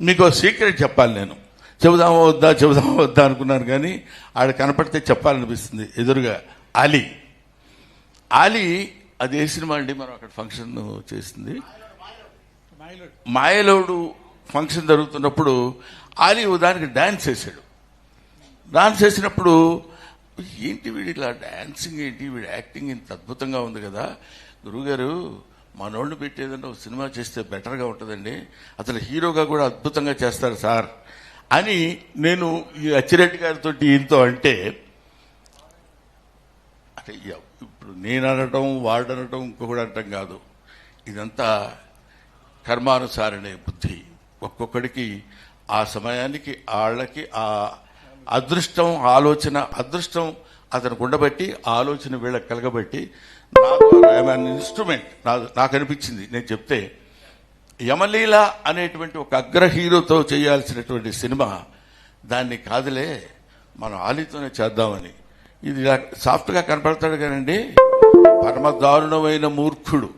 మీకు సీక్రెట్ చెప్పాలి నేను. చెబుదామా వద్దా చెబుదామా వద్దా అనుకున్నాను కానీ ఆడ కనపడితే చెప్పాలనిపిస్తుంది ఎదురుగా ఆలీ ఆలీ అది ఏ సినిమా అండి మనం అక్కడ ఫంక్షన్ చేసింది? మాయలోడు ఫంక్షన్ జరుగుతున్నప్పుడు ఆలీ దానికి డ్యాన్స్ చేశాడు. డాన్స్ చేసినప్పుడు ఏంటి వీడి ఇలా డ్యాన్సింగ్ ఏంటి? వీడి యాక్టింగ్ ఇంత అద్భుతంగా ఉంది కదా. గురువుగారు మనోళ్ళు పెట్టేదంటే ఒక సినిమా చేస్తే బెటర్గా ఉంటుందండి. అసలు హీరోగా కూడా అద్భుతంగా చేస్తారు సార్. అని నేను ఈ అచ్చిరెడ్డి గారితో ఈయనతో అంటే అంటే ఇప్పుడు నేను అనటం వాళ్ళు అనటం ఇంకొకటి అనటం కాదు. ఇదంతా కర్మానుసారనే బుద్ధి. ఒక్కొక్కడికి ఆ సమయానికి వాళ్ళకి ఆ అదృష్టం ఆలోచన అదృష్టం అతను ఉండబట్టి ఆలోచన వీళ్ళకి కలగబట్టి నాకు ఇన్స్ట్రుమెంట్ నాకు అనిపించింది. నేను చెప్తే యమలీల అనేటువంటి ఒక అగ్ర హీరోతో చేయాల్సినటువంటి సినిమా దాన్ని కాదులే మనం ఆలితోనే చేద్దామని. ఇది సాఫ్ట్గా కనపడతాడు కానండి పరమ దారుణమైన మూర్ఖుడు.